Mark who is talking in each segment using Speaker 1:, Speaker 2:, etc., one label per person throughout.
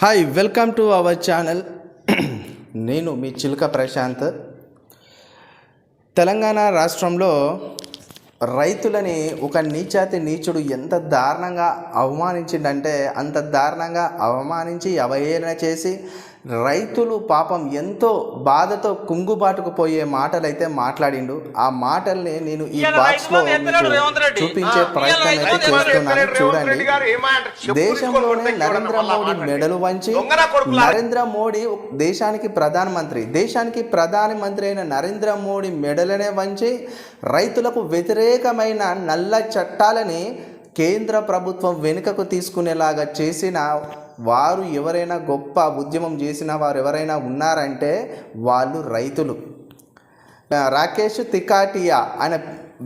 Speaker 1: Hi welcome to our channel నేను మీ చిలుక ప్రశాంత్. తెలంగాణ రాష్ట్రంలో రైతులని ఒక నీచాతి నీచుడు ఎంత దారుణంగా అవమానించిండంటే అంత దారుణంగా అవమానించి అవహేళన చేసి రైతులు పాపం ఎంతో బాధతో కుంగుబాటుకు పోయే మాటలు అయితే మాట్లాడిండు. ఆ మాటల్ని నేను ఈ బాక్స్లో చూపించే ప్రయత్నం అయితే చేస్తున్నాను. చూడండి. దేశంలోనే నరేంద్ర మోడీ మెడలు వంచి నరేంద్ర మోడీ దేశానికి ప్రధానమంత్రి. దేశానికి ప్రధానమంత్రి అయిన నరేంద్ర మోడీ మెడలనే వంచి రైతులకు వ్యతిరేకమైన నల్ల చట్టాలని కేంద్ర ప్రభుత్వం వెనుకకు తీసుకునేలాగా చేసిన వారు ఎవరైనా గొప్ప ఉద్యమం చేసిన వారు ఎవరైనా ఉన్నారంటే వాళ్ళు రైతులు. రాకేష్ తికాటియా అనే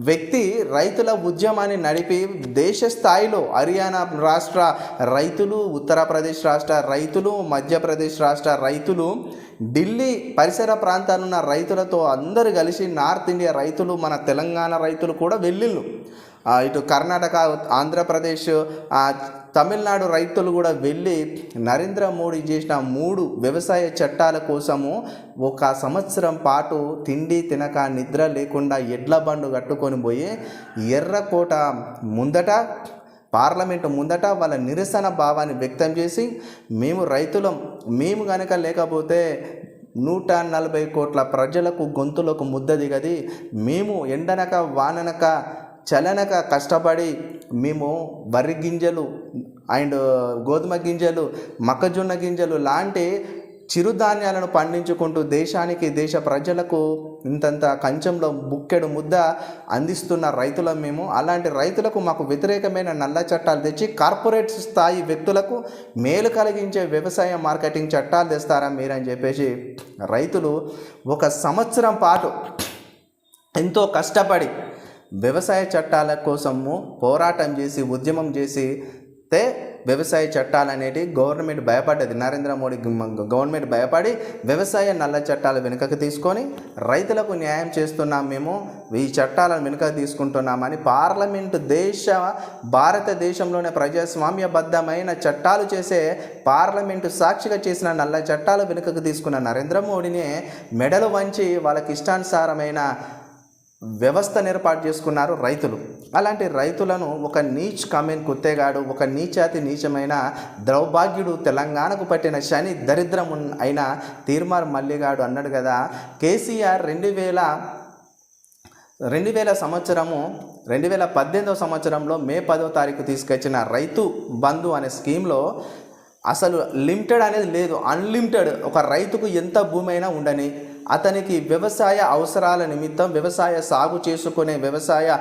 Speaker 1: వ్యక్తి రైతుల ఉద్యమాన్ని నడిపి దేశ స్థాయిలో హర్యానా రాష్ట్ర రైతులు ఉత్తరప్రదేశ్ రాష్ట్ర రైతులు మధ్యప్రదేశ్ రాష్ట్ర రైతులు ఢిల్లీ పరిసర ప్రాంతాలున్న రైతులతో అందరు కలిసి నార్త్ ఇండియా రైతులు మన తెలంగాణ రైతులు కూడా వెళ్ళిళ్ళు. ఇటు కర్ణాటక ఆంధ్రప్రదేశ్ తమిళనాడు రైతులు కూడా వెళ్ళి నరేంద్ర మోడీ చేసిన మూడు వ్యవసాయ చట్టాల కోసము ఒక సంవత్సరం పాటు తిండి తినక నిద్ర లేకుండా ఎడ్ల బండు కట్టుకొని పోయి ఎర్రకోట ముందట పార్లమెంటు ముందట వాళ్ళ నిరసన భావాన్ని వ్యక్తం చేసి మేము రైతులం మేము కనుక లేకపోతే నూట నలభై కోట్ల ప్రజలకు గొంతులకు ముద్ద దిగది మేము ఎండనక వాననక చలనక కష్టపడి మేము వరి గింజలు అండ్ గోధుమ గింజలు మొక్కజొన్న గింజలు లాంటి చిరుధాన్యాలను పండించుకుంటూ దేశానికి దేశ ప్రజలకు ఇంతంత కంచంలో బుక్కెడు ముద్ద అందిస్తున్న రైతులం మేము. అలాంటి రైతులకు మాకు వ్యతిరేకమైన నల్ల చట్టాలు తెచ్చి కార్పొరేట్ స్థాయి వ్యక్తులకు మేలు కలిగించే వ్యవసాయ మార్కెటింగ్ చట్టాలు తెస్తారా మీరని చెప్పేసి రైతులు ఒక సంవత్సరం పాటు ఎంతో కష్టపడి వ్యవసాయ చట్టాల కోసము పోరాటం చేసి ఉద్యమం చేసి తే వ్యవసాయ చట్టాలు అనేటి గవర్నమెంట్ భయపడ్డది. నరేంద్ర మోడీ గవర్నమెంట్ భయపడి వ్యవసాయ నల్ల చట్టాలు వెనుకకు తీసుకొని రైతులకు న్యాయం చేస్తున్నాం మేము ఈ చట్టాలను వెనుకకు తీసుకుంటున్నామని పార్లమెంటు దేశ భారతదేశంలోనే ప్రజాస్వామ్యబద్ధమైన చట్టాలు చేసే పార్లమెంటు సాక్షిగా చేసిన నల్ల చట్టాలు వెనుకకు తీసుకున్న నరేంద్ర మోడీని మెడలు వంచి వాళ్ళకి ఇష్టానుసారమైన వ్యవస్థను ఏర్పాటు చేసుకున్నారు రైతులు. అలాంటి రైతులను ఒక నీచ్ కామెంట్ కుత్తేగాడు ఒక నీచాతి నీచమైన దౌర్భాగ్యుడు తెలంగాణకు పట్టిన శని దరిద్రం అయిన తీర్మార్ మల్లిగాడు అన్నాడు కదా. కేసీఆర్ రెండు వేల రెండు వేల సంవత్సరము రెండు వేల పద్దెనిమిదవ సంవత్సరంలో మే పదో తారీఖు తీసుకొచ్చిన రైతు బంధు అనే స్కీమ్లో అసలు లిమిటెడ్ అనేది లేదు. అన్లిమిటెడ్ ఒక రైతుకు ఎంత భూమి అయినా ఉండని అతనికి వ్యవసాయ అవసరాల నిమిత్తం వ్యవసాయ సాగు చేసుకునే వ్యవసాయ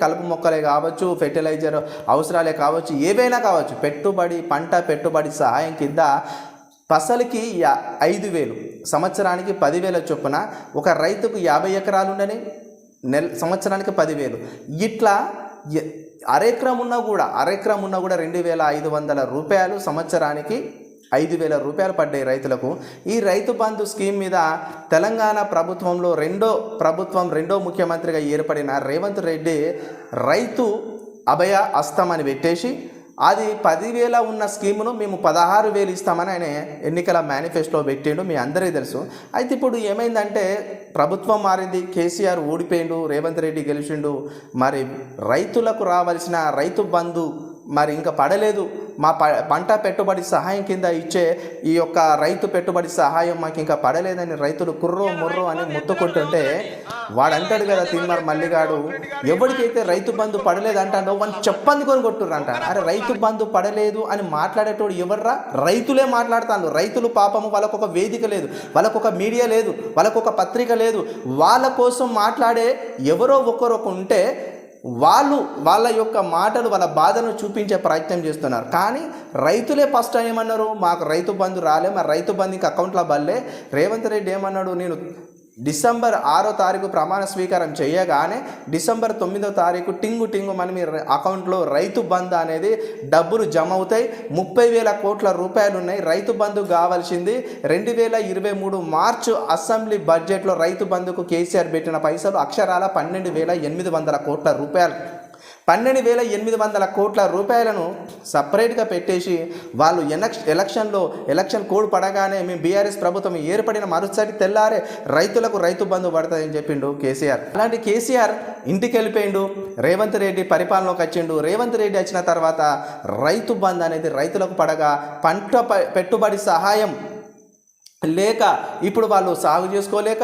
Speaker 1: కలుపు మొక్కలే కావచ్చు ఫెర్టిలైజర్ అవసరాలే కావచ్చు ఏవైనా కావచ్చు పెట్టుబడి పంట పెట్టుబడి సహాయం కింద పసలికి యా ఐదు వేలు సంవత్సరానికి పదివేల చొప్పున ఒక రైతుకు యాభై ఎకరాలు ఉండని నెల సంవత్సరానికి పదివేలు. ఇట్లా ఎ- ఉన్నా కూడా అరెకరం ఉన్నా కూడా రెండు వేల ఐదు వందల రూపాయలు సంవత్సరానికి ఐదు వేల రూపాయలు పడ్డాయి రైతులకు. ఈ రైతు బంధు స్కీమ్ మీద తెలంగాణ ప్రభుత్వంలో రెండో ప్రభుత్వం రెండో ముఖ్యమంత్రిగా ఏర్పడిన రేవంత్ రెడ్డి రైతు అభయ అస్తం అని పెట్టేసి అది పదివేల ఉన్న స్కీమును మేము పదహారు వేలు ఇస్తామని ఆయన ఎన్నికల మేనిఫెస్టో పెట్టిండు మీ అందరికీ తెలుసు. అయితే ఇప్పుడు ఏమైందంటే ప్రభుత్వం మారింది కేసీఆర్ ఓడిపోయిండు రేవంత్ రెడ్డి గెలిచిండు. మరి రైతులకు రావాల్సిన రైతు బంధు మరి ఇంకా పడలేదు. మా ప పంట పెట్టుబడి సహాయం కింద ఇచ్చే ఈ యొక్క రైతు పెట్టుబడి సహాయం మాకు ఇంకా పడలేదని రైతులు కుర్రో ముర్రో అని ముత్తుకుంటుంటే వాడంటాడు కదా తిమ్మర్ మల్లిగాడు ఎవరికైతే రైతు బంధు పడలేదు అంటాడో వాళ్ళు చెప్పంది కొని కొట్టుర్రు అంట అరే రైతు బంధు పడలేదు అని మాట్లాడేటోడు ఎవర్రా? రైతులే మాట్లాడతాను రైతులు పాపము వాళ్ళకు ఒక వేదిక లేదు వాళ్ళకు ఒక మీడియా లేదు వాళ్ళకు ఒక పత్రిక లేదు. వాళ్ళ కోసం మాట్లాడే ఎవరో ఒకరు ఒక ఉంటే వాళ్ళు వాళ్ళ యొక్క మాటలు వాళ్ళ బాధను చూపించే ప్రయత్నం చేస్తున్నారు. కానీ రైతులే ఫస్ట్ ఏమన్నారు? మాకు రైతు బంధు రాలే మా రైతు బంధు ఇంకా అకౌంట్లో బల్లే. రేవంత్ రెడ్డి ఏమన్నాడు? నేను డిసెంబర్ ఆరో తారీఖు ప్రమాణ స్వీకారం చేయగానే డిసెంబర్ తొమ్మిదో తారీఖు టింగు టింగు మన మీ అకౌంట్లో రైతు బంధు అనేది డబ్బులు జమ అవుతాయి. ముప్పై వేల కోట్ల రూపాయలు ఉన్నాయి. రైతు బంధు కావాల్సింది రెండు వేల ఇరవై మూడు మార్చు అసెంబ్లీ బడ్జెట్లో రైతు బంధుకు కేసీఆర్ పెట్టిన పైసలు అక్షరాల పన్నెండు వేల ఎనిమిది వందల కోట్ల రూపాయలు. పన్నెండు వేల ఎనిమిది వందల కోట్ల రూపాయలను సపరేట్గా పెట్టేసి వాళ్ళు ఎలక్ష ఎలక్షన్లో ఎలక్షన్ కోడ్ పడగానే మేము బీఆర్ఎస్ ప్రభుత్వం ఏర్పడిన మరుసటి తెల్లారే రైతులకు రైతు బంధు పడుతుందని చెప్పిండు కేసీఆర్. అలాంటి కేసీఆర్ ఇంటికి వెళ్ళిపోయిండు రేవంత్ రెడ్డి పరిపాలనలోకి వచ్చిండు. రేవంత్ రెడ్డి వచ్చిన తర్వాత రైతు బంధు అనేది రైతులకు పడగా పంట పెట్టుబడి సహాయం లేక ఇప్పుడు వాళ్ళు సాగు చేసుకోలేక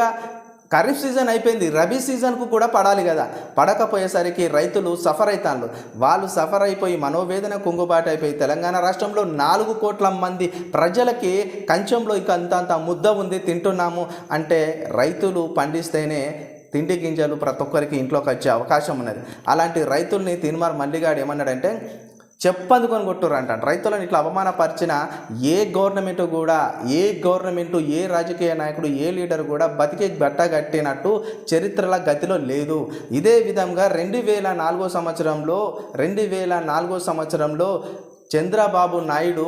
Speaker 1: ఖరీఫ్ సీజన్ అయిపోయింది రబీ సీజన్కు కూడా పడాలి కదా. పడకపోయేసరికి రైతులు సఫర్ అవుతాను వాళ్ళు సఫర్ అయిపోయి మనోవేదన కుంగుబాటు అయిపోయి తెలంగాణ రాష్ట్రంలో నాలుగు కోట్ల మంది ప్రజలకి కంచంలో ఇక అంత అంత ముద్ద ఉంది తింటున్నాము అంటే రైతులు పండిస్తేనే తిండి గింజలు ప్రతి ఒక్కరికి ఇంట్లోకి వచ్చే అవకాశం ఉన్నది. అలాంటి రైతుల్ని తిన్మార్ మల్లిగాడు ఏమన్నాడంటే చెప్పందుకొని కొట్టురు అంటాడు రైతులను ఇట్లా అవమానపరిచిన ఏ గవర్నమెంట్ కూడా ఏ గవర్నమెంట్ ఏ రాజకీయ నాయకుడు ఏ లీడర్ కూడా బతికే బట్ట కట్టినట్టు చరిత్రల గతిలో లేదు. ఇదే విధంగా రెండు వేల నాలుగో సంవత్సరంలో రెండు వేల నాలుగో సంవత్సరంలో చంద్రబాబు నాయుడు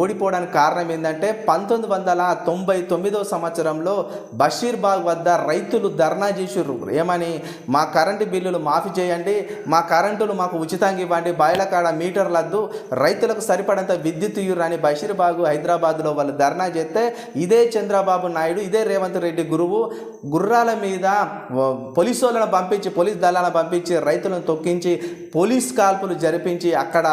Speaker 1: ఓడిపోవడానికి కారణం ఏంటంటే పంతొమ్మిది వందల తొంభై తొమ్మిదో సంవత్సరంలో బషీర్బాగ్ వద్ద రైతులు ధర్నా చేసిర్రు. ఏమని? మా కరెంటు బిల్లులు మాఫీ చేయండి మా కరెంటులు మాకు ఉచితంగా ఇవ్వండి బాయిల కాడ మీటర్లద్దు రైతులకు సరిపడంత విద్యుత్ ఇయ్యరు అని బషీర్బాగ్ హైదరాబాద్లో వాళ్ళు ధర్నా చేస్తే ఇదే చంద్రబాబు నాయుడు ఇదే రేవంత్ రెడ్డి గురువు గుర్రాల మీద పోలీసు వాళ్ళను పంపించి పోలీస్ దళాలను పంపించి రైతులను తొక్కించి పోలీస్ కాల్పులు జరిపించి అక్కడ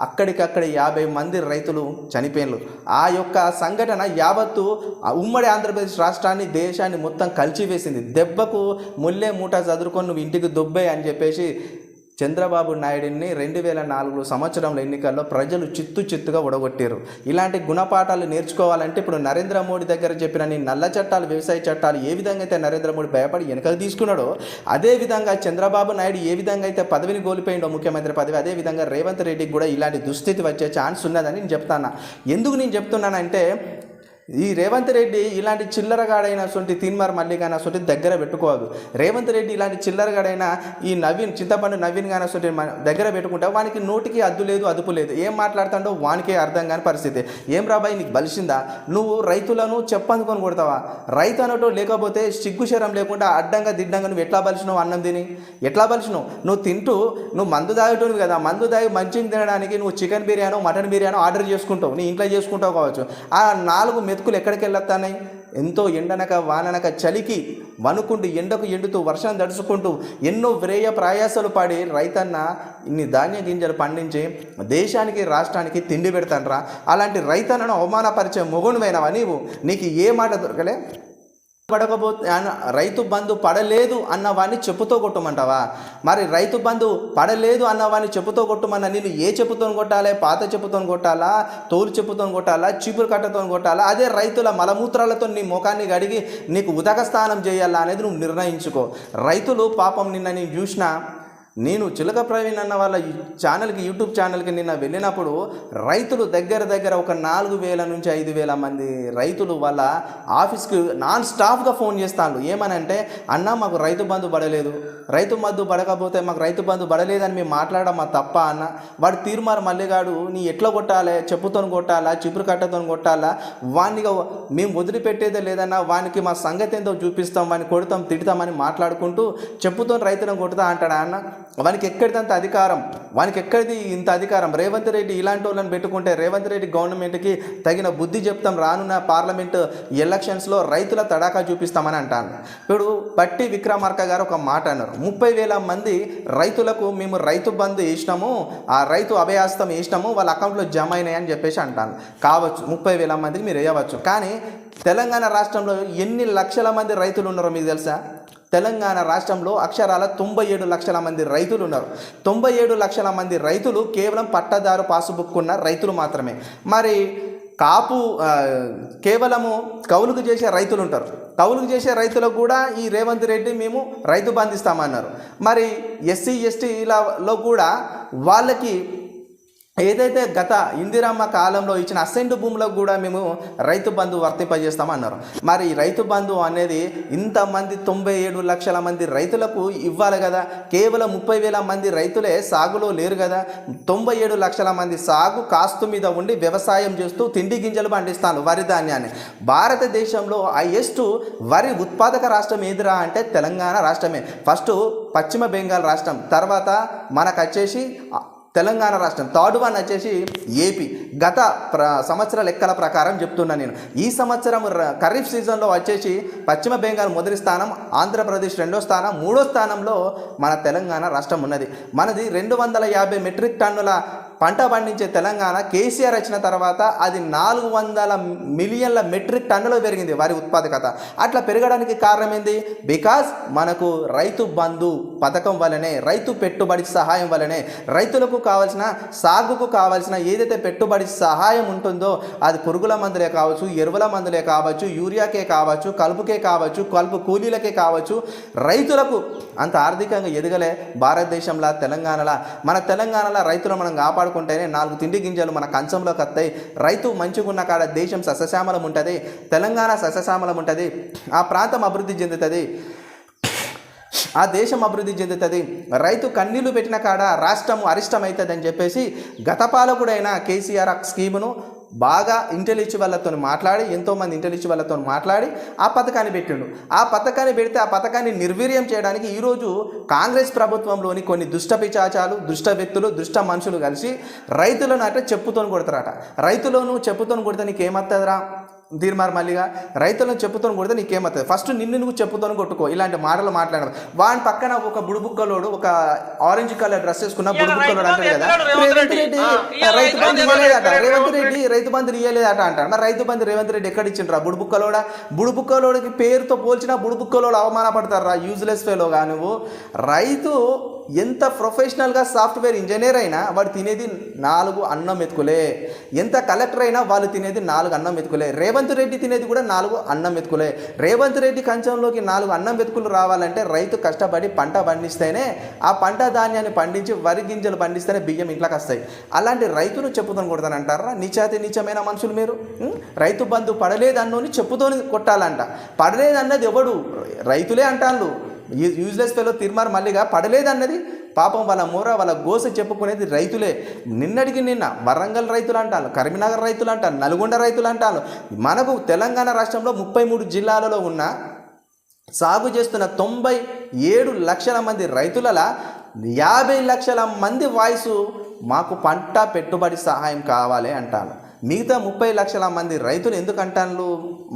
Speaker 1: అక్కడికక్కడ యాభై మంది రైతులు చనిపోయినారు. ఆ యొక్క సంఘటన యావత్తు ఆ ఉమ్మడి ఆంధ్రప్రదేశ్ రాష్ట్రాన్ని దేశాన్ని మొత్తం కలిచివేసింది దెబ్బకు ముల్లే మూట చదురుకొని నువ్వు ఇంటికి దొబ్బే అని చెప్పేసి చంద్రబాబు నాయుడిని రెండు వేల నాలుగు సంవత్సరంలో ఎన్నికల్లో ప్రజలు చిత్తు చిత్తుగా ఉడగొట్టారు ఇలాంటి గుణపాఠాలు నేర్చుకోవాలంటే ఇప్పుడు నరేంద్ర మోడీ దగ్గర చెప్పిన నీ నల్ల చట్టాలు వ్యవసాయ చట్టాలు ఏ విధంగా అయితే నరేంద్ర మోడీ భయపడి వెనకకు తీసుకున్నాడో అదే విధంగా చంద్రబాబు నాయుడు ఏ విధంగా అయితే పదవిని కోల్పోయిండో ముఖ్యమంత్రి పదవి అదే విధంగా రేవంత్ రెడ్డికి కూడా ఇలాంటి దుస్థితి వచ్చే ఛాన్స్ ఉన్నదని నేను చెప్తాను? ఎందుకు నేను చెప్తున్నానంటే ఈ రేవంత్ రెడ్డి ఇలాంటి చిల్లరగాడైన సొంటి తీన్మార్ మల్లిగాన సొంటి దగ్గర పెట్టుకోవద్దు. రేవంత్ రెడ్డి ఇలాంటి చిల్లరగాడైనా ఈ నవీన్ చింతపండు నవీన్ గాన సొంటి మన- దగ్గర పెట్టుకుంటే వానికి నోటికి అద్దు లేదు అదుపు లేదు. ఏం మాట్లాడుతాడో వానికే అర్థం కాని పరిస్థితి. ఏం రాబాయి నీకు బలిసిందా? నువ్వు రైతులను చెప్పందుకొని కొడతావా? రైతు అనటో లేకపోతే సిగ్గు శరం లేకుండా అడ్డంగా దిడ్డంగా నువ్వు ఎట్లా బలిసినావు అన్నం తిని? ఎట్లా బలిసినావు? నువ్వు తింటూ నువ్వు మందు తాగేటోనివి కదా. మందు తాగి మంచిగా తినడానికి నువ్వు chicken biryani mutton biryani order చేసుకుంటావు. నీ ఇంట్లో చేసుకుంటావు కావచ్చు. ఆ నాలుగు మెతుకులు ఎక్కడికి వెళ్ళొస్తాయి ఎంతో ఎండనక వాననక చలికి వణుకుంటూ ఎండకు ఎండుతూ వర్షం దడుచుకుంటూ ఎన్నో వ్రేయ ప్రయాసాలు పడి రైతన్న ఇన్ని ధాన్య గింజలు పండించి దేశానికి రాష్ట్రానికి తిండి పెడతానరా అలాంటి రైతన్నను అవమానపరిచే మొగుడువైనవా నీవు? నీకు ఏ మాట దొరకలే? పడకపోతే రైతు బంధు పడలేదు అన్నవాడిని చెప్పుతో కొట్టమంటావా? మరి రైతు బంధు పడలేదు అన్నవాడిని చెప్పుతో కొట్టమన్నా నేను ఏ చెప్పుతో కొట్టాలి? పాత చెప్పుతో కొట్టాలా? తోలు చెప్పుతో కొట్టాలా? చీపురు కట్టతో కొట్టాలా? అదే రైతుల మలమూత్రాలతో నీ ముఖాన్ని గడిగి నీకు ఉదక స్నానం చేయాలా అనేది నువ్వు నిర్ణయించుకో. రైతులు పాపం నిన్న నేను చూసిన నేను చిలక ప్రవీణ్ అన్న వాళ్ళ ఛానల్కి యూట్యూబ్ ఛానల్కి నిన్న వెళ్ళినప్పుడు రైతులు దగ్గర దగ్గర ఒక నాలుగు వేల నుంచి ఐదు వేల మంది రైతులు వాళ్ళ ఆఫీస్కి నాన్ స్టాఫ్గా ఫోన్ చేస్తాను ఏమనంటే అన్న మాకు రైతు బంధు పడలేదు. రైతు బంధు పడకపోతే మాకు రైతు బంధు పడలేదని మేము మాట్లాడడం మా తప్ప అన్న? వాడు తీర్మార్ మల్లిగాడు నీ ఎట్లా కొట్టాలి? చెప్పుతో కొట్టాలా? చిపురు కట్టతో కొట్టాలా? వాడినిగా మేము వదిలిపెట్టేదే లేదన్నా వానికి మా సంగతి ఏందో చూపిస్తాం వాడిని కొడతాం తిడతామని మాట్లాడుకుంటూ చెప్పుతో రైతులను కొడతా అంటాడా అన్న? వానికి ఎక్కడిదంత అధికారం? వానికి ఎక్కడిది ఇంత అధికారం? రేవంత్ రెడ్డి ఇలాంటి వాళ్ళని పెట్టుకుంటే రేవంత్ రెడ్డి గవర్నమెంట్కి తగిన బుద్ధి చెప్తాం రానున్న పార్లమెంట్ ఎలక్షన్స్లో రైతుల తడాకా చూపిస్తామని అంటాను. ఇప్పుడు పట్టి విక్రమార్క గారు ఒక మాట అన్నారు. ముప్పై వేల మంది రైతులకు మేము రైతు బంధు వేసినాము ఆ రైతు అభయాస్తం వేసినాము వాళ్ళ అకౌంట్లో జమ అయినాయి అని చెప్పేసి అంటాను. కావచ్చు ముప్పై వేల మందికి మీరు వేయవచ్చు. కానీ తెలంగాణ రాష్ట్రంలో ఎన్ని లక్షల మంది రైతులు ఉన్నారో మీకు తెలుసా? తెలంగాణ రాష్ట్రంలో అక్షరాల తొంభై ఏడు లక్షల మంది రైతులు ఉన్నారు. తొంభై ఏడు లక్షల మంది రైతులు కేవలం పట్టదారు పాసుబుక్ ఉన్న రైతులు మాత్రమే. మరి కాపు కేవలము కౌలుకు చేసే రైతులు ఉంటారు. కౌలుకు చేసే రైతులకు కూడా ఈ రేవంత్ రెడ్డి మేము రైతు బంధిస్తామన్నారు. మరి ఎస్సీ ఎస్టీలలో కూడా వాళ్ళకి ఏదైతే గత ఇందిరమ్మ కాలంలో ఇచ్చిన అసెంట్ భూములకు కూడా మేము రైతు బంధు వర్తింపజేస్తామన్నారు. మరి రైతు బంధు అనేది ఇంతమంది తొంభై ఏడు లక్షల మంది రైతులకు ఇవ్వాలి కదా. కేవలం ముప్పై వేల మంది రైతులే సాగులో లేరు కదా. తొంభై ఏడు లక్షల మంది సాగు కాస్తు మీద ఉండి వ్యవసాయం చేస్తూ తిండి గింజలు పండిస్తాను వరి ధాన్యాన్ని. భారతదేశంలో హైయెస్ట్ వరి ఉత్పాదక రాష్ట్రం ఏదిరా అంటే తెలంగాణ రాష్ట్రమే. ఫస్ట్ పశ్చిమ బెంగాల్ రాష్ట్రం. తర్వాత మనకు వచ్చేసి తెలంగాణ రాష్ట్రం. థర్డ్ వన్ వచ్చేసి ఏపీ. గత ప్ర సంవత్సర లెక్కల ప్రకారం చెప్తున్నా నేను. ఈ సంవత్సరం ర- ఖరీఫ్ సీజన్లో వచ్చేసి పశ్చిమ బెంగాల్ మొదటి స్థానం ఆంధ్రప్రదేశ్ రెండో స్థానం మూడో స్థానంలో మన తెలంగాణ రాష్ట్రం ఉన్నది. మనది రెండు వందల యాభై మెట్రిక్ టన్నుల పంట పండించే తెలంగాణ కేసీఆర్ వచ్చిన తర్వాత అది నాలుగు వందల మిలియన్ల మెట్రిక్ టన్నులు పెరిగింది వారి ఉత్పాదకత. అట్లా పెరగడానికి కారణం ఏంది బికాస్ మనకు రైతు బంధు పథకం వలనే రైతు పెట్టుబడి సహాయం వలనే రైతులకు కావాల్సిన సాగుకు కావాల్సిన ఏదైతే పెట్టుబడి సహాయం ఉంటుందో అది పురుగుల మందులే కావచ్చు ఎరువుల మందులే కావచ్చు యూరియాకే కావచ్చు కలుపుకే కావచ్చు కలుపు కూలీలకే కావచ్చు రైతులకు అంత ఆర్థికంగా ఎదగలే భారతదేశంలో తెలంగాణలో. మన తెలంగాణలో రైతులు మనం కాపాడుకుంటేనే నాలుగు తిండి గింజలు మన కంచంలోకి వస్తాయి రైతు మంచిగా ఉన్న కాడ దేశం సస్యశ్యామలం ఉంటుంది తెలంగాణ సస్యశ్యామలం ఉంటుంది ఆ ప్రాంతం అభివృద్ధి చెందుతుంది ఆ దేశం అభివృద్ధి చెందుతుంది. రైతు కన్నీళ్ళు పెట్టిన కాడ రాష్ట్రం అరిష్టం అవుతుంది అని చెప్పేసి గత పాలకుడైన కేసీఆర్ స్కీమును బాగా ఇంటెలిచి వాళ్ళతో మాట్లాడి ఎంతోమంది ఇంటెలిచి వాళ్ళతో మాట్లాడి ఆ పథకాన్ని పెట్టిండు. ఆ పథకాన్ని పెడితే ఆ పథకాన్ని నిర్వీర్యం చేయడానికి ఈరోజు కాంగ్రెస్ ప్రభుత్వంలోని కొన్ని దుష్ట పిచాచాలు దుష్ట వ్యక్తులు దుష్ట మనుషులు కలిసి రైతులను అట్లా చెప్పుతోని కొడతారట. రైతులను చెప్పుతోని కొడితే నీకు తీర్మార్ మల్లిగా రైతులను చెప్పుతోని కొడితే నీకేమవుతుంది? ఫస్ట్ నిన్ను నువ్వు చెప్పుతోని కొట్టుకో. ఇలాంటి మాటలు మాట్లాడడం వాని పక్కన ఒక బుడుబుక్కలోడు ఒక ఆరెంజ్ కలర్ డ్రెస్ వేసుకున్న బుడుబుక్కలోడు అంటాడు కదా. రేవంత్ రెడ్డి. రైతు బంధు ఇవ్వలేదట. రేవంత్ రెడ్డి రైతు బంధు ఇవ్వలేదట అంటాడు. మరి రైతు బంధు రేవంత్ రెడ్డి ఎక్కడ ఇచ్చిండ్రా బుడుబుక్కలోడా బుడుబుక్కలోడికి పేరుతో పోల్చినా బుడుబుక్కలోడు అవమానపడతారా యూజ్లెస్ ఫెలోగా నువ్వు. రైతు ఎంత ప్రొఫెషనల్గా సాఫ్ట్వేర్ ఇంజనీర్ అయినా వాడు తినేది నాలుగు అన్నం ఎత్తుకులే ఎంత కలెక్టర్ అయినా వాళ్ళు తినేది నాలుగు అన్నం ఎత్తుకులే రేవంత్ రెడ్డి తినేది కూడా నాలుగు అన్నం ఎత్తుకులే రేవంత్ రెడ్డి కంచంలోకి నాలుగు అన్నం ఎత్తుకులు రావాలంటే రైతు కష్టపడి పంట పండిస్తేనే ఆ పంట ధాన్యాన్ని పండించి వరి గింజలు పండిస్తేనే బియ్యం ఇంట్లోకి వస్తాయి. అలాంటి రైతును చెప్పుతోని కొడతానంటారా? నీచాతి నీచమైన మనుషులు మీరు? రైతు బంధు పడలేదన్నోని చెప్పుతోని కొట్టాలంట. పడలేదన్నది ఎవడు? రైతులే అంటాళ్ళు యూజ్లెస్ ఫెలో తిరుమార్ మల్లిగా పడలేదన్నది పాపం వాళ్ళ మూర వాళ్ళ గోస చెప్పుకునేది రైతులే. నిన్నటికి నిన్న వరంగల్ రైతులు అంటాను కరీంనగర్ రైతులు అంటాను నల్గొండ రైతులు అంటాను. మనకు తెలంగాణ రాష్ట్రంలో ముప్పై మూడు జిల్లాలలో ఉన్న సాగు చేస్తున్న తొంభై ఏడు లక్షల మంది రైతులలా యాభై లక్షల మంది వాయిస్ మాకు పంట పెట్టుబడి సహాయం కావాలి అంటాను. మిగతా ముప్పై లక్షల మంది రైతులు ఎందుకు అంటాను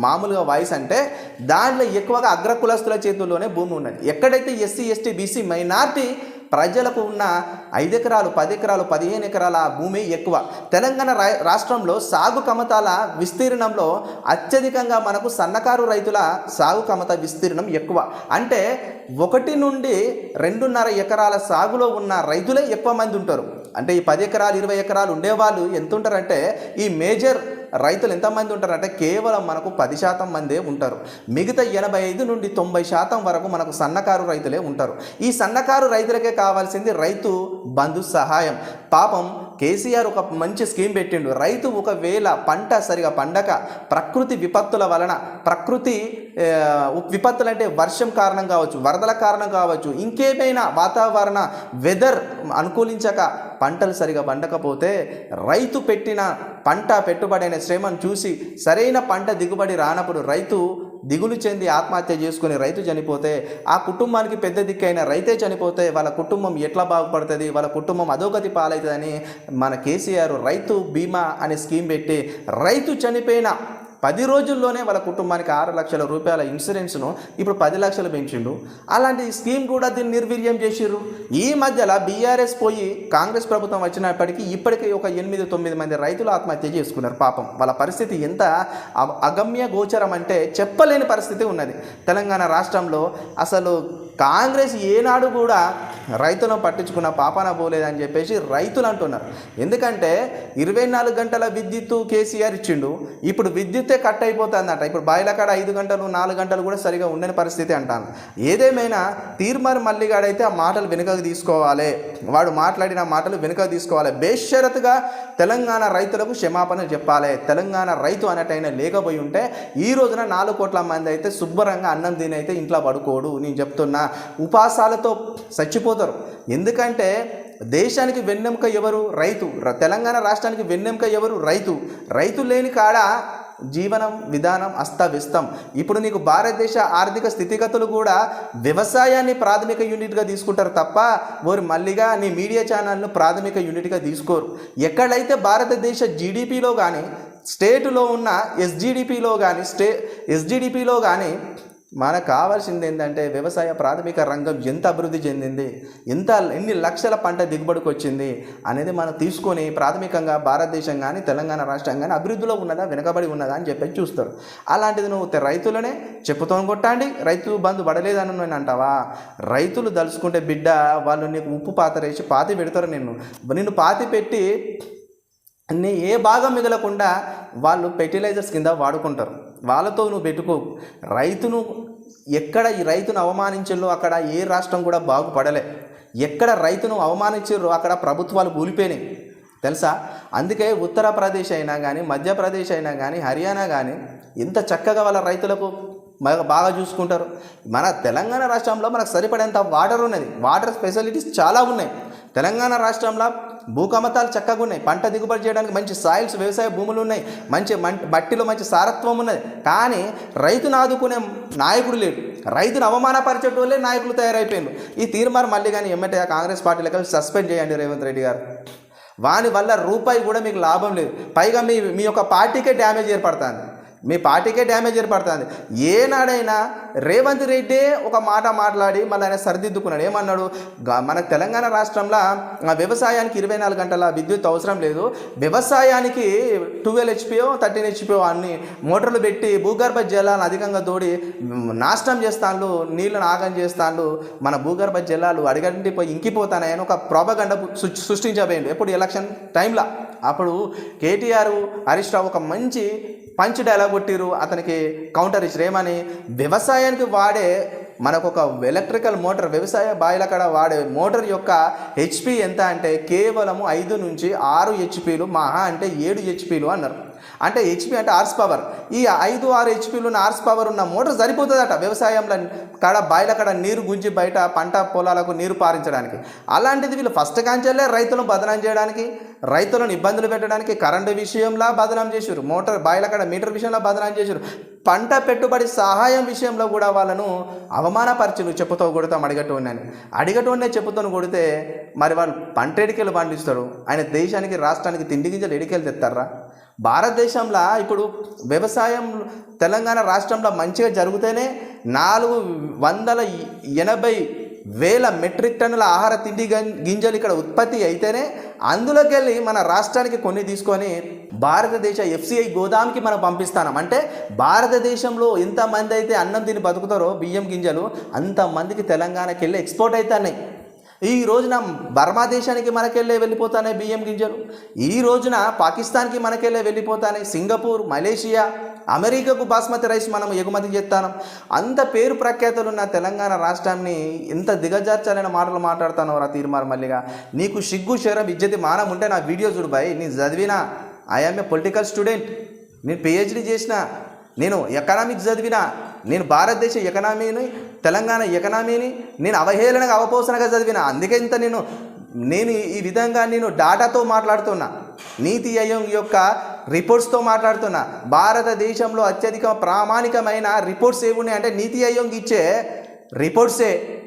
Speaker 1: మామూలుగా వాయిస్ అంటే దాంట్లో ఎక్కువగా అగ్రకులస్తుల చేతుల్లోనే భూమి ఉన్నది. ఎక్కడైతే ఎస్సీ ఎస్టీ బీసీ మైనార్టీ ప్రజలకు ఉన్న ఐదు ఎకరాలు పది ఎకరాలు పదిహేను ఎకరాల భూమి ఎక్కువ. తెలంగాణ రా- రాష్ట్రంలో సాగు కమతాల విస్తీర్ణంలో అత్యధికంగా మనకు సన్నకారు రైతుల సాగు కమత విస్తీర్ణం ఎక్కువ. అంటే ఒకటి నుండి రెండున్నర ఎకరాల సాగులో ఉన్న రైతులే ఎక్కువ మంది ఉంటారు. అంటే ఈ పది ఎకరాలు ఇరవై ఎకరాలు ఉండేవాళ్ళు ఎంత ఉంటారంటే ఈ మేజర్ రైతులు ఎంతమంది ఉంటారంటే కేవలం మనకు పది శాతం మందే ఉంటారు. మిగతా ఎనభై ఐదు నుండి తొంభై శాతం వరకు మనకు సన్నకారు రైతులే ఉంటారు. ఈ సన్నకారు రైతులకే కావాల్సింది రైతు బంధు సహాయం. పాపం కేసీఆర్ ఒక మంచి స్కీమ్ పెట్టిండు. రైతు ఒకవేళ పంట సరిగా పండక ప్రకృతి విపత్తుల వలన ప్రకృతి విపత్తులు అంటే వర్షం కారణం కావచ్చు వరదల కారణం కావచ్చు ఇంకేమైనా వాతావరణ వెదర్ అనుకూలించక పంటలు సరిగా పండకపోతే రైతు పెట్టిన పంట పెట్టుబడి అనే శ్రమను చూసి సరైన పంట దిగుబడి రానప్పుడు రైతు దిగులు చెంది ఆత్మహత్య చేసుకుని రైతు చనిపోతే ఆ కుటుంబానికి పెద్ద దిక్కైన రైతే చనిపోతే వాళ్ళ కుటుంబం ఎట్లా బాగుపడుతుంది? వాళ్ళ కుటుంబం అధోగతి పాలవుతుందని మన కేసీఆర్ రైతు బీమా అనే స్కీమ్ పెట్టి రైతు చనిపోయిన పది రోజుల్లోనే వాళ్ళ కుటుంబానికి ఆరు లక్షల రూపాయల ఇన్సూరెన్స్ను ఇప్పుడు పది లక్షలు పెంచిండు. అలాంటి స్కీమ్ కూడా దీన్ని నిర్వీర్యం చేసిర్రు. ఈ మధ్యలో బీఆర్ఎస్ పోయి కాంగ్రెస్ ప్రభుత్వం వచ్చినప్పటికీ ఇప్పటికీ ఒక ఎనిమిది తొమ్మిది మంది రైతులు ఆత్మహత్య చేసుకున్నారు. పాపం వాళ్ళ పరిస్థితి ఎంత అగమ్య గోచరం అంటే చెప్పలేని పరిస్థితి ఉన్నది. తెలంగాణ రాష్ట్రంలో అసలు కాంగ్రెస్ ఏనాడు కూడా రైతులను పట్టించుకున్న పాపాన పోలేదని చెప్పేసి రైతులు అంటున్నారు. ఎందుకంటే ఇరవై నాలుగు గంటల విద్యుత్తు కేసీఆర్ ఇచ్చిండు. ఇప్పుడు విద్యుత్తే కట్ అయిపోతుందంట. ఇప్పుడు బాయిల కాడ ఐదు గంటలు నాలుగు గంటలు కూడా సరిగా ఉండని పరిస్థితి అంటాను ఏదేమైనా తీర్మార్ మల్లిగాడైతే ఆ మాటలు వెనుకకు తీసుకోవాలి. వాడు మాట్లాడిన మాటలు వెనుకకు తీసుకోవాలి. బేషరతుగా తెలంగాణ రైతులకు క్షమాపణ చెప్పాలి. తెలంగాణ రైతు అన్నట్టయినా లేకపోయి ఉంటే ఈ రోజున నాలుగు కోట్ల మంది అయితే శుభ్రంగా అన్నం తిని అయితే ఇంట్లో పడుకోడు. నేను చెప్తున్నా. ఉపాసాలతో చచ్చిపోతారు. ఎందుకంటే దేశానికి వెన్నెముక ఎవరు? రైతు. తెలంగాణ రాష్ట్రానికి వెన్నెముక ఎవరు? రైతు. రైతు లేని కాడ జీవనం విధానం అస్తవ్యస్తం. ఇప్పుడు నీకు భారతదేశ ఆర్థిక స్థితిగతులు కూడా వ్యవసాయాన్ని ప్రాథమిక యూనిట్గా తీసుకుంటారు తప్ప వారు మళ్ళీగా నీ మీడియా ఛానల్ను ప్రాథమిక యూనిట్గా తీసుకోరు. ఎక్కడైతే భారతదేశ జీడిపిలో కానీ స్టేటులో ఉన్న ఎస్జిడిపిలో కానీ స్టే ఎస్జిడిపిలో కానీ మనకు కావాల్సింది ఏంటంటే వ్యవసాయ ప్రాథమిక రంగం ఎంత అభివృద్ధి చెందింది ఎంత ఎన్ని లక్షల పంట దిగుబడికి వచ్చింది అనేది మనం తీసుకొని ప్రాథమికంగా భారతదేశం కానీ తెలంగాణ రాష్ట్రం కానీ అభివృద్ధిలో ఉన్నదా వెనకబడి ఉన్నదా అని చెప్పి చూస్తారు. అలాంటిది నువ్వు రైతులనే చెప్పుతో కొట్టండి రైతు బంధు పడలేదని నేను అంటావా? రైతులు దలుచుకుంటే బిడ్డ వాళ్ళు నీకు ఉప్పు పాతరేసి పాతి పెడతారు నిన్ను. నిన్ను పాతి పెట్టి నీ ఏ భాగం మిగలకుండా వాళ్ళు ఫెర్టిలైజర్స్ కింద వాడుకుంటారు. వాళ్ళతో నువ్వు పెట్టుకో. రైతును ఎక్కడ ఈ రైతును అవమానించాలో అక్కడ ఏ రాష్ట్రం కూడా బాగుపడలే. ఎక్కడ రైతును అవమానించారో అక్కడ ప్రభుత్వాలు కూలిపోయినాయి. తెలుసా? అందుకే ఉత్తరప్రదేశ్ అయినా కానీ మధ్యప్రదేశ్ అయినా కానీ హర్యానా కానీ ఎంత చక్కగా వాళ్ళ రైతులకు బాగా బాగా చూసుకుంటారు. మన తెలంగాణ రాష్ట్రంలో మనకు సరిపడేంత వాటర్ ఉన్నది. వాటర్ ఫెసిలిటీస్ చాలా ఉన్నాయి. తెలంగాణ రాష్ట్రంలో భూకమతాలు చక్కగా ఉన్నాయి. పంట దిగుబడి చేయడానికి మంచి సాయిల్స్ వ్యవసాయ భూములు ఉన్నాయి. మంచి మం మట్టిలో మంచి సారత్వం ఉన్నది. కానీ రైతును ఆదుకునే నాయకుడు లేడు. రైతును అవమానపరిచేటోళ్ళే నాయకులు తయారైపోయింది ఈ తీర్మానం మళ్ళీ కానీ ఎమ్మెటే కాంగ్రెస్ పార్టీలకు సస్పెండ్ చేయండి రేవంత్ రెడ్డి గారు. వాని వల్ల రూపాయి కూడా మీకు లాభం లేదు. పైగా మీ మీ యొక్క పార్టీకే డ్యామేజ్ ఏర్పడుతుంది. మీ పార్టీకే డ్యామేజ్ ఏర్పడుతుంది. ఏనాడైనా రేవంత్ రెడ్డి ఒక మాట మాట్లాడి మళ్ళీ ఆయన సరిదిద్దుకున్నాడు. ఏమన్నాడు? మన తెలంగాణ రాష్ట్రంలో ఆ, వ్యవసాయానికి ఇరవై నాలుగు గంటల విద్యుత్ అవసరం లేదు. వ్యవసాయానికి ట్వెల్వ్ హెచ్పిఓ థర్టీన్ హెచ్పిఓ అన్ని మోటార్లు పెట్టి భూగర్భ జలాలను అధికంగా తోడి నాశనం చేస్తాను నీళ్ళను ఆగం చేస్తాను మన భూగర్భ జలాలు అడిగంటి పోయి ఇంకిపోతానని ఒక ప్రాపగండ సృష్టించబోయింది ఎప్పుడు ఎలక్షన్ టైంలో అప్పుడు కేటీఆర్ హరీష్ రావు ఒక మంచి పంచ్ డైలాగ్ కొట్టిరు అతనికి కౌంటర్ ఇచ్చారు ఏమని వ్యవసాయానికి వాడే మనకు ఒక ఎలక్ట్రికల్ మోటార్ వ్యవసాయ బాయిల కాడ వాడే మోటార్ యొక్క హెచ్పి ఎంత అంటే కేవలము ఐదు నుంచి ఆరు హెచ్పిలు మహా అంటే ఏడు హెచ్పిలు అన్నారు. అంటే హెచ్పి అంటే హార్స్ పవర్ ఈ ఐదు ఆరు హెచ్పిలు ఉన్న హార్స్ పవర్ ఉన్న మోటార్ సరిపోతుందట వ్యవసాయంలో కాడ బాయిల కాడ నీరు గుంజి బయట పంట పొలాలకు నీరు పారించడానికి. అలాంటిది వీళ్ళు ఫస్ట్ కాంచెల్లే రైతులను బదనం చేయడానికి రైతులను ఇబ్బందులు పెట్టడానికి కరెంటు విషయంలో బదనాం చేశారు. మోటార్ బాయిల కాడ మీటర్ విషయంలో బదనాం చేశారు. పంట పెట్టుబడి సహాయం విషయంలో కూడా వాళ్ళను అవమానపరిచిను చెప్పుతో కొడతాం అడిగట్టు అడిగటోడినే చెప్పుతో కొడితే మరి వాళ్ళు పంట ఎడికెళ్ళి పండిస్తారు. ఆయన దేశానికి రాష్ట్రానికి తిండి గింజలు ఎడికెళ్ళి తెస్తారా? భారతదేశంలో ఇప్పుడు వ్యవసాయం తెలంగాణ రాష్ట్రంలో మంచిగా జరిగితేనే నాలుగు వందల ఎనభై వేల మెట్రిక్ టన్నుల ఆహార తిండి గింజలు ఇక్కడ ఉత్పత్తి అయితేనే అందులోకి వెళ్ళి మన రాష్ట్రానికి కొన్ని తీసుకొని భారతదేశ ఎఫ్సిఐ గోదాంకి మనం పంపిస్తాం అంటే భారతదేశంలో ఎంతమంది అయితే అన్నం తిని బతుకుతారో బియ్యం గింజలు అంతమందికి తెలంగాణకి వెళ్ళి ఎక్స్పోర్ట్ అవుతున్నాయి ఈ రోజున బర్మా దేశానికి మనకెళ్ళే వెళ్ళిపోతానే బియ్యం గింజలు. ఈ రోజున పాకిస్తాన్కి మనకెళ్ళే వెళ్ళిపోతానే సింగపూర్ మలేషియా అమెరికాకు బాస్మతి రైస్ మనం ఎగుమతి చేస్తాను. అంత పేరు ప్రఖ్యాతులు ఉన్న తెలంగాణ రాష్ట్రాన్ని ఎంత దిగజార్చాలనే మాటలు మాట్లాడుతాను రా తీర్మార్ మల్లిగా. నీకు సిగ్గు శరం ఇజ్జతి మానం ఉంటే నా వీడియో చూడు బాయ్. నేను చదివినా. ఐఎమ్ ఏ పొలిటికల్ స్టూడెంట్ నేను పిహెచ్డి చేసిన. నేను ఎకనామిక్స్ చదివిన. నేను భారతదేశ ఎకనామీని తెలంగాణ ఎకనామీని నేను అవహేళనగా అవపోసనగా చదివిన. అందుకే ఇంత నేను నేను ఈ విధంగా నేను డాటాతో మాట్లాడుతున్నా. నీతి ఆయోగ్ యొక్క రిపోర్ట్స్తో మాట్లాడుతున్నా. భారతదేశంలో అత్యధిక ప్రామాణికమైన రిపోర్ట్స్ ఏమున్నాయి అంటే నీతి ఆయోగ్ ఇచ్చే రిపోర్ట్సే.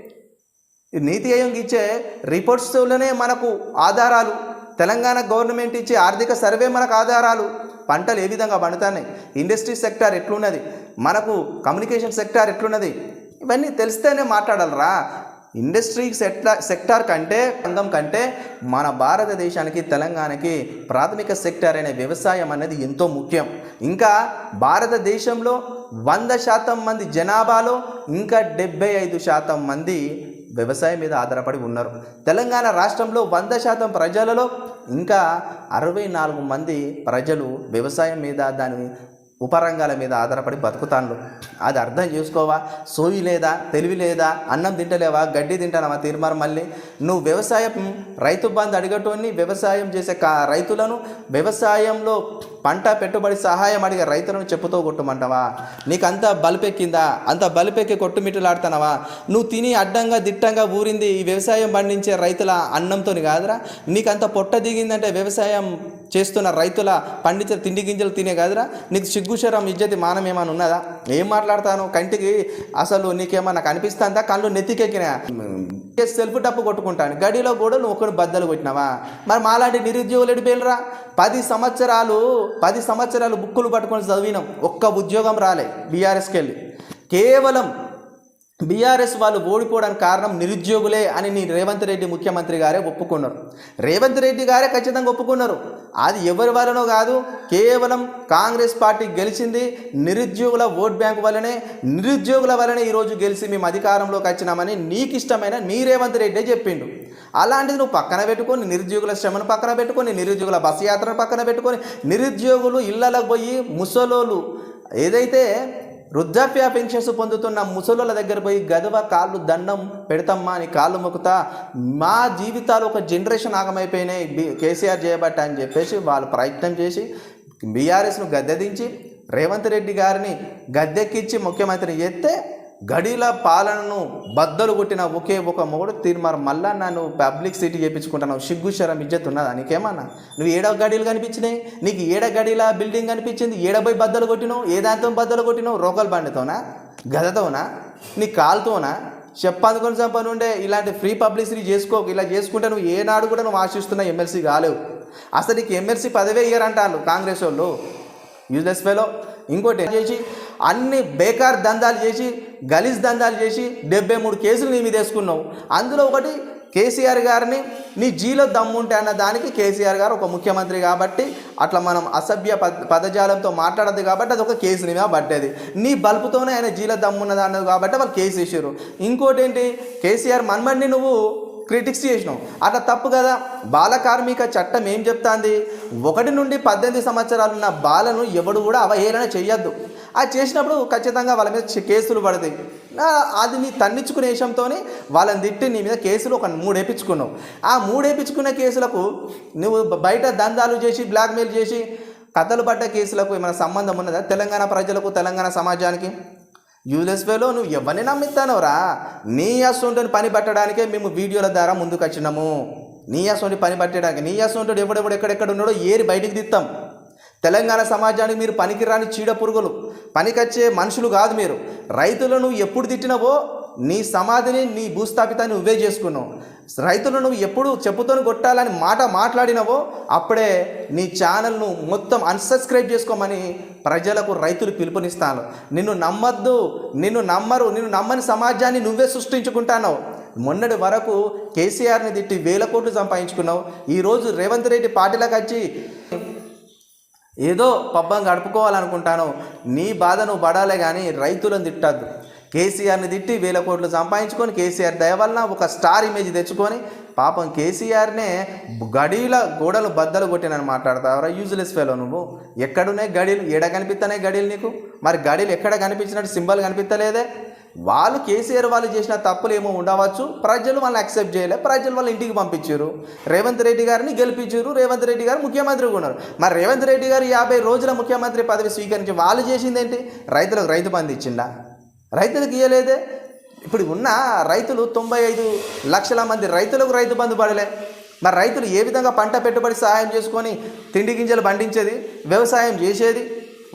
Speaker 1: నీతి ఆయోగ్ ఇచ్చే రిపోర్ట్స్లోనే మనకు ఆధారాలు. తెలంగాణ గవర్నమెంట్ ఇచ్చే ఆర్థిక సర్వే మనకు ఆధారాలు. పంటలు ఏ విధంగా పండుతున్నాయి? ఇండస్ట్రీ సెక్టార్ ఎట్లున్నది? మనకు కమ్యూనికేషన్ సెక్టార్ ఎట్లున్నది? ఇవన్నీ తెలిస్తేనే మాట్లాడాలరా. ఇండస్ట్రీ సెక్టార్ సెక్టార్ కంటే రంగం కంటే మన భారతదేశానికి తెలంగాణకి ప్రాథమిక సెక్టార్ అనే వ్యవసాయం అనేది ఎంతో ముఖ్యం. ఇంకా భారతదేశంలో వంద శాతం మంది జనాభాలో ఇంకా డెబ్బై ఐదు శాతం మంది వ్యవసాయం మీద ఆధారపడి ఉన్నారు. తెలంగాణ రాష్ట్రంలో వంద శాతం ప్రజలలో ఇంకా అరవై నాలుగు మంది ప్రజలు వ్యవసాయం మీద దాని ఉపరంగాల మీద ఆధారపడి బతుకుతాను అది అర్థం చేసుకోవా? సోయి లేదా? తెలివి లేదా? అన్నం తింటలేవా? గడ్డి తింటానవా? తీర్మానం మళ్ళీ. నువ్వు వ్యవసాయం రైతు బంధు అడిగటోని వ్యవసాయం చేసే కా రైతులను వ్యవసాయంలో పంట పెట్టుబడి సహాయం అడిగే రైతులను చెప్పుతో కొట్టమంటావా? నీకు అంత బలిపెక్కిందా? అంత బలిపెక్కి కొట్టుమిట్టులాడుతున్నావా నువ్వు తిని అడ్డంగా దిట్టంగా ఊరింది ఈ వ్యవసాయం పండించే రైతుల అన్నంతో కాదురా? నీకు అంత పొట్ట దిగిందంటే వ్యవసాయం చేస్తున్న రైతుల పండించే తిండి గింజలు తినే కాదురా? నీకు సిగ్గుశరం ఇజ్జతి మానం ఏమైనా ఉన్నదా? ఏం మాట్లాడతాను కంటికి అసలు నీకేమన్నా కనిపిస్తుందా? కళ్ళు నెత్తికెక్కినా సెల్ఫ్ డప్పు కొట్టుకుంటాను. గడిలో కూడా నువ్వు ఒకటి బద్దలు కొట్టినావా? మరి మాలాంటి నిరుద్యోగులు ఎడిపోయినరా పది సంవత్సరాలు పది సంవత్సరాలు బుక్కులు పట్టుకొని చదివినాం. ఒక్క ఉద్యోగం రాలే బీఆర్ఎస్కి వెళ్ళి. కేవలం బీఆర్ఎస్ వాళ్ళు ఓడిపోవడానికి కారణం నిరుద్యోగులే అని నీ రేవంత్ రెడ్డి ముఖ్యమంత్రి గారే ఒప్పుకున్నారు. రేవంత్ రెడ్డి గారే ఖచ్చితంగా ఒప్పుకున్నారు. అది ఎవరి వలనో కాదు కేవలం కాంగ్రెస్ పార్టీ గెలిచింది నిరుద్యోగుల ఓట్ బ్యాంక్ వల్లనే. నిరుద్యోగుల వల్లనే ఈరోజు గెలిచి మేము అధికారంలోకి వచ్చినామని నీకు ఇష్టమైన నీ రేవంత్ రెడ్డే చెప్పిండు. అలాంటిది నువ్వు పక్కన పెట్టుకొని నిరుద్యోగుల శ్రమను పక్కన పెట్టుకొని నిరుద్యోగుల బస్సు యాత్రను పక్కన పెట్టుకొని నిరుద్యోగులు ఇళ్ళకు పోయి ముసలోళ్ళు ఏదైతే వృద్ధాప్య పెన్షన్స్ పొందుతున్న ముసలోళ్ళ దగ్గర పోయి గదవ కాళ్ళు దండం పెడతామ్మా అని కాళ్ళు మొక్కుతా మా జీవితాలు ఒక జనరేషన్ ఆగమైపోయినాయి కేసీఆర్ చేయబట్ట అని చెప్పేసి వాళ్ళు ప్రయత్నం చేసి బీఆర్ఎస్ను గద్దెదించి రేవంత్ రెడ్డి గారిని గద్దెక్కించి ముఖ్యమంత్రిని చేస్తే గడిల పాలనను బద్దలు కొట్టిన ఒకే ఒక మొగుడు తీర్మార్ మళ్ళా నన్ను పబ్లిక్ సిటీ చేయించుకుంటున్నావు సిగ్గు శరం ఇజ్జత్ ఉన్నదా? నీకేమన్నా? నువ్వు ఏడవ గడీలు కనిపించినాయి. నీకు ఏడ గడిల బిల్డింగ్ కనిపించింది? ఏడబై బద్దలు కొట్టినావు? ఏ దాంతో బద్దలు కొట్టినావు? రోకల్ బండితోనా? గదతోనా? నీ కాలుతోనా? చెప్పాదుకొని సంపని ఉండే ఇలాంటి ఫ్రీ పబ్లిసిటీ చేసుకో ఇలా చేసుకుంటే నువ్వు ఏనాడు కూడా నువ్వు ఆశిస్తున్న ఎమ్మెల్సీ కాలేవు. అసలు నీకు ఎమ్మెల్సీ పదవే ఇయ్యారంటారు కాంగ్రెస్ వాళ్ళు. యూజ్లెస్ ఫెలో ఇంకోటి చేసి? అన్ని బేకార్ దందాలు చేసి గలీజ్ దందాలు చేసి డెబ్బై మూడు కేసులు నీ మీద వేసుకున్నావు. అందులో ఒకటి కేసీఆర్ గారిని నీ జీలో దమ్ముంటే అన్న దానికి కేసీఆర్ గారు ఒక ముఖ్యమంత్రి కాబట్టి అట్లా మనం అసభ్య పద పదజాలంతో మాట్లాడద్దు కాబట్టి అది ఒక కేసు మీద పడ్డది. నీ బల్పుతోనే ఆయన జీలో దమ్మున్నది అన్నది కాబట్టి వాళ్ళు కేసు వేసారు ఇంకోటి ఏంటి కేసీఆర్ మన్మడిని నువ్వు క్రిటిక్స్ చేసినావు అట్లా తప్పు కదా? బాల కార్మిక చట్టం ఏం చెప్తాంది? ఒకటి నుండి పద్దెనిమిది సంవత్సరాలు ఉన్న బాలను ఎవడు కూడా అవహేళన చేయొద్దు అది చేసినప్పుడు ఖచ్చితంగా వాళ్ళ మీద కేసులు పడతాయి. అది నీ తన్నించుకునే విషయంతో వాళ్ళని తిట్టి నీ మీద కేసులు ఒక మూడేపించుకున్నావు ఆ మూడేపించుకున్న కేసులకు నువ్వు బయట దందాలు చేసి బ్లాక్మెయిల్ చేసి కథలు పడ్డ కేసులకు ఏమైనా సంబంధం ఉన్నదా? తెలంగాణ ప్రజలకు తెలంగాణ సమాజానికి? యూజెస్వేలో నువ్వు ఎవరిని నమ్మిస్తానవరా నీ అసొంటిని పని పట్టడానికే మేము వీడియోల ద్వారా ముందుకు వచ్చినాము. నీ అసొంటి పని పట్టడానికి నీ అసొంటుడు ఎవడెవడు ఎక్కడెక్కడ ఉన్నాడో ఏరి బయటికి తీస్తాం తెలంగాణ సమాజానికి మీరు పనికిరాని చీడ పురుగులు పనికొచ్చే మనుషులు కాదు మీరు. రైతులను ఎప్పుడు తిట్టినవో నీ సమాధిని నీ భూస్థాపితాన్ని నువ్వే చేసుకున్నావు. రైతులను నువ్వు ఎప్పుడు చెప్పుతోని కొట్టాలని మాట మాట్లాడినవో అప్పుడే నీ ఛానల్ను మొత్తం అన్సబ్స్క్రైబ్ చేసుకోమని ప్రజలకు రైతులు పిలుపునిస్తాను. నిన్ను నమ్మద్దు నిన్ను నమ్మరు నిన్ను నమ్మని సమాజాన్ని నువ్వే సృష్టించుకుంటావు మొన్నటి వరకు కేసీఆర్ని తిట్టి వేల కోట్లు సంపాదించుకున్నావు. ఈరోజు రేవంత్ రెడ్డి పార్టీలకు వచ్చి ఏదో పబ్బం గడుపుకోవాలనుకుంటాను. నీ బాధ నువ్వు పడాలే కానీ రైతులను తిట్టద్దు. కేసీఆర్ని తిట్టి వేల కోట్లు సంపాదించుకొని కేసీఆర్ దయ వలన ఒక స్టార్ ఇమేజ్ తెచ్చుకొని పాపం కేసీఆర్నే గడీల గోడలు బద్దలు కొట్టినని మాట్లాడతావరా యూజ్లెస్ ఫెలో నువ్వు. ఎక్కడున్నాయి గడీలు? ఎడ కనిపిస్తున్నాయి గడీలు నీకు? మరి గడీలు ఎక్కడ కనిపించినట్టు సింబల్ కనిపించలేదే వాళ్ళు కేసీఆర్ వాళ్ళు చేసిన తప్పులు ఏమో ఉండవచ్చు. ప్రజలు వాళ్ళని యాక్సెప్ట్ చేయలే. ప్రజలు వాళ్ళ ఇంటికి పంపించారు. రేవంత్ రెడ్డి గారిని గెలిపించారు. రేవంత్ రెడ్డి గారు ముఖ్యమంత్రిగా ఉన్నారు. మరి రేవంత్ రెడ్డి గారు యాభై రోజుల ముఖ్యమంత్రి పదవి స్వీకరించి వాళ్ళు చేసింది ఏంటి రైతులకు రైతు బంధు ఇచ్చిందా రైతులకు ఇవ్వలేదే ఇప్పుడు ఉన్న రైతులు తొంభై ఐదు లక్షల మంది రైతులకు రైతు బంధు పడలే. మరి రైతులు ఏ విధంగా పంట పెట్టుబడి సహాయం చేసుకొని తిండి గింజలు పండించేది వ్యవసాయం చేసేది?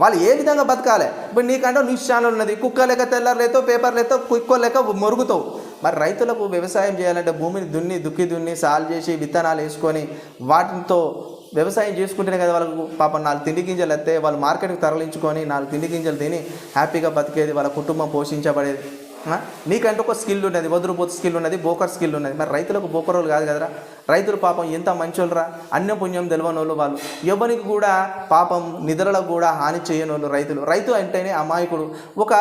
Speaker 1: వాళ్ళు ఏ విధంగా బతకాలి? ఇప్పుడు నీకంటే న్యూస్ ఛానల్ ఉన్నది. కుక్క లెక్క తెల్లారులేతో పేపర్ లేతో కుక్కో లెక్క మొరుగుతావు. మరి రైతులకు వ్యవసాయం చేయాలంటే భూమిని దున్ని దుక్కి దున్ని సాల్ చేసి విత్తనాలు వేసుకొని వాటితో వ్యవసాయం చేసుకుంటేనే కదా వాళ్ళకు పాపం నాలుగు తిండి గింజలు వస్తే వాళ్ళు మార్కెట్కి తరలించుకొని నాలుగు తిండి గింజలు తిని హ్యాపీగా బతికేది వాళ్ళ కుటుంబం పోషించబడేది. నీకంటే ఒక స్కిల్ ఉన్నది వదురుపోతు స్కిల్ ఉన్నది బోకర్ స్కిల్ ఉన్నది. మరి రైతులకు బోకరోళ్ళు కాదు కదరా? రైతులు పాపం ఎంత మంచోళ్ళరా? అన్య పుణ్యం తెలియనోళ్ళు వాళ్ళు వాళ్ళు. ఎవరికి కూడా పాపం నిద్రలకు కూడా హాని చేయనోళ్ళు రైతులు. రైతు అంటేనే అమాయకుడు. ఒక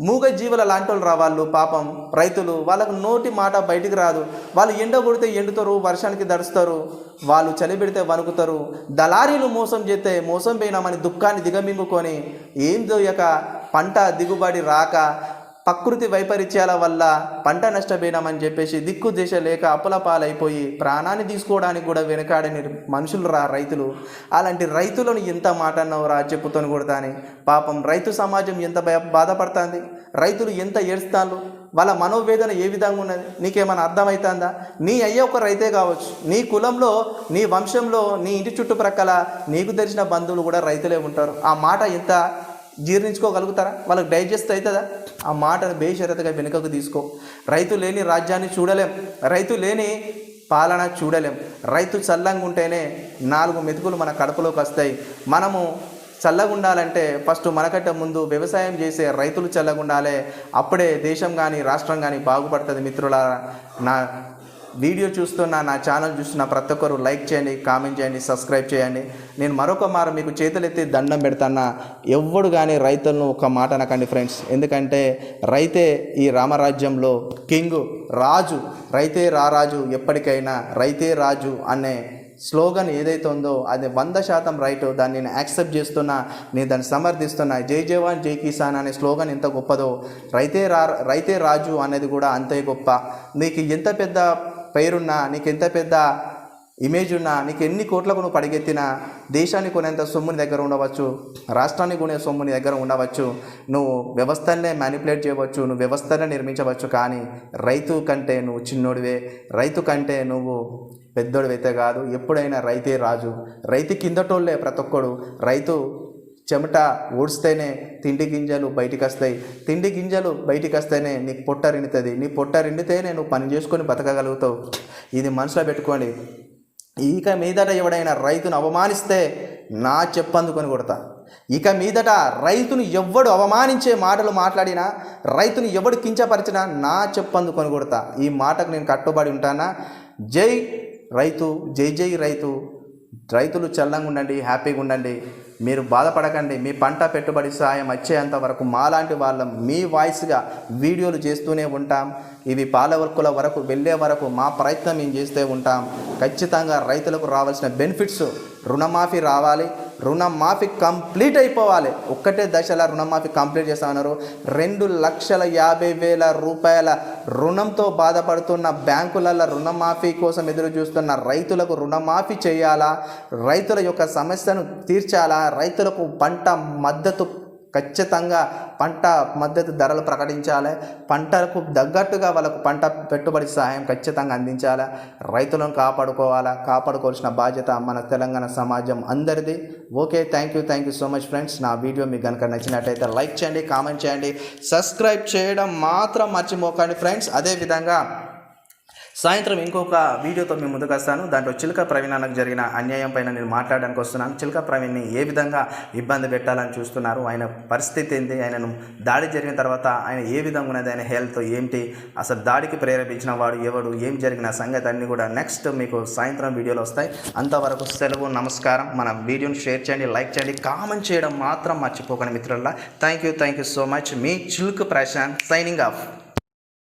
Speaker 1: మూగ జీవుల లాంటి వాళ్ళు రా వాళ్ళు పాపం రైతులు. వాళ్ళకు నోటి మాట బయటికి రాదు. వాళ్ళు ఎండ కొడితే ఎండుతారు వర్షానికి దడుస్తారు. వాళ్ళు చలి పెడితే వణుకుతారు. దళారీలు మోసం చేస్తే మోసం పోయినామని దుఃఖాన్ని దిగమింగుకొని ఏం చేయక పంట దిగుబడి రాక ప్రకృతి వైపరీత్యాల వల్ల పంట నష్టపోయినామని చెప్పేసి దిక్కు దిశ లేక అప్పుల పాలైపోయి ప్రాణాన్ని తీసుకోవడానికి కూడా వెనకాడని మనుషులు రా రైతులు. అలాంటి రైతులను ఎంత మాట అన్నావు రా చెప్పుతోని కొడతాని పాపం రైతు సమాజం ఎంత భయ బాధపడుతుంది? రైతులు ఎంత ఏడుస్తాళ్ళు? వాళ్ళ మనోవేదన ఏ విధంగా ఉన్నది? నీకేమైనా అర్థమవుతుందా నీ అయ్యే ఒక రైతే కావచ్చు. నీ కులంలో నీ వంశంలో నీ ఇంటి చుట్టుప్రక్కల నీకు తెలిసిన బంధువులు కూడా రైతులే ఉంటారు. ఆ మాట ఎంత జీర్ణించుకోగలుగుతారా? వాళ్ళకి డైజెస్ట్ అవుతుందా? ఆ మాటను బేషరతగా వెనుకకు తీసుకో. రైతు లేని రాజ్యాన్ని చూడలేం. రైతు లేని పాలన చూడలేం. రైతు చల్లంగా ఉంటేనే నాలుగు మెతుకులు మన కడుపులోకి వస్తాయి. మనము చల్లగా ఉండాలంటే ఫస్ట్ మనకంటే ముందు వ్యవసాయం చేసే రైతులు చల్లగా ఉండాలి. అప్పుడే దేశం కానీ రాష్ట్రం కానీ బాగుపడుతుంది మిత్రులారా. నా వీడియో చూస్తున్న నా ఛానల్ చూస్తున్న ప్రతి ఒక్కరు లైక్ చేయండి కామెంట్ చేయండి సబ్స్క్రైబ్ చేయండి. నేను మరొక మారు మీకు చేతులెత్తి దండం పెడతానా? ఎవడు కానీ రైతులను ఒక మాట అనకండి ఫ్రెండ్స్. ఎందుకంటే రైతే ఈ రామరాజ్యంలో కింగ్ రాజు రైతే రారాజు ఎప్పటికైనా రైతే రాజు అనే స్లోగన్ ఏదైతే ఉందో అది వంద శాతం రైట్ దాన్ని నేను యాక్సెప్ట్ చేస్తున్నా నేను దాన్ని సమర్థిస్తున్నా. జై జవాన్ జై కిసాన్ అనే స్లోగన్ ఎంత గొప్పదో. రైతే రా రైతే రాజు అనేది కూడా అంతే గొప్ప. నీకు ఎంత పెద్ద పేరున్నా నీకు ఎంత పెద్ద ఇమేజ్ ఉన్నా నీకు ఎన్ని కోట్లకు నువ్వు పడిగెత్తినా దేశాన్ని కొనేంత సొమ్ముని దగ్గర ఉండవచ్చు రాష్ట్రానికి కొనే సొమ్ముని దగ్గర ఉండవచ్చు నువ్వు వ్యవస్థలనే మ్యానిపులేట్ చేయవచ్చు నువ్వు వ్యవస్థనే నిర్మించవచ్చు కానీ రైతు కంటే నువ్వు చిన్నోడివే. రైతు కంటే నువ్వు పెద్దోడివైతే కాదు ఎప్పుడైనా రైతే రాజు. రైతు కిందటోళ్ళే ప్రతి ఒక్కడు. రైతు చెమట ఊడిస్తేనే తిండి గింజలు బయటికి వస్తాయి తిండి గింజలు బయటికి వస్తేనే నీకు పొట్ట రిండుతుంది. నీ పొట్ట రిండితేనే నువ్వు పని చేసుకొని బతకగలుగుతావు. ఇది మనసులో పెట్టుకోండి. ఇక మీదట ఎవడైనా రైతును అవమానిస్తే నా చెప్పందుకొని కొడతా. ఇక మీదట రైతును ఎవ్వడు అవమానించే మాటలు మాట్లాడినా రైతును ఎవడు కించపరిచినా నా చెప్పందుకొని కొడతా. ఈ మాటకు నేను కట్టుబడి ఉంటానా? జై రైతు జై జై రైతు. రైతులు చల్లంగా ఉండండి హ్యాపీగా ఉండండి. మీరు బాధపడకండి. మీ పంట పెట్టుబడి సాయం వచ్చేంత వరకు మాలాంటి వాళ్ళం మీ వాయిస్గా వీడియోలు చేస్తూనే ఉంటాం. ఇవి పాలవర్కుల వరకు వెళ్ళే వరకు మా ప్రయత్నం మేము చేస్తూ ఉంటాం. ఖచ్చితంగా రైతులకు రావాల్సిన బెనిఫిట్స్ రుణమాఫీ రావాలి. రుణమాఫీ కంప్లీట్ అయిపోవాలి. ఒక్కటే దశల రుణమాఫీ కంప్లీట్ చేస్తామన్నారు రెండు లక్షల యాభై వేల రూపాయల రుణంతో బాధపడుతున్న బ్యాంకులలో రుణమాఫీ కోసం ఎదురు చూస్తున్న రైతులకు రుణమాఫీ చేయాలా? రైతుల యొక్క సమస్యను తీర్చాలా? రైతులకు పంట మద్దతు ఖచ్చితంగా పంట మద్దతు ధరలు ప్రకటించాలి. పంటలకు తగ్గట్టుగా వాళ్ళకు పంట పెట్టుబడి సహాయం ఖచ్చితంగా అందించాలి. రైతులను కాపాడుకోవాలా కాపాడుకోవాల్సిన బాధ్యత మన తెలంగాణ సమాజం అందరిది. Okay thank you thank you so much friends నా వీడియో మీకు కనుక నచ్చినట్టయితే లైక్ చేయండి కామెంట్ చేయండి సబ్స్క్రైబ్ చేయడం మాత్రం మర్చిపోకండి ఫ్రెండ్స్ అదేవిధంగా సాయంత్రం ఇంకొక వీడియోతో మేము ముందుకు వస్తాను. దాంట్లో చిలుక ప్రవీణ్ అన్నకు జరిగిన అన్యాయం పైన నేను మాట్లాడడానికి వస్తున్నాను. చిలుక ప్రవీణ్ని ఏ విధంగా ఇబ్బంది పెట్టాలని చూస్తున్నారు? ఆయన పరిస్థితి ఏంటి? ఆయనను దాడి జరిగిన తర్వాత ఆయన ఏ విధంగా ఉన్నది? ఆయన హెల్త్ ఏంటి? అసలు దాడికి ప్రేరేపించిన వాడు ఎవడు? ఏం జరిగిన సంగతి? అన్నీ కూడా నెక్స్ట్ మీకు సాయంత్రం వీడియోలు వస్తాయి. అంతవరకు సెలవు నమస్కారం. మన వీడియోని షేర్ చేయండి లైక్ చేయండి కామెంట్ చేయడం మాత్రం మర్చిపోకండి మిత్రుల thank you thank you so much. Me Chiluka Prashanth signing of.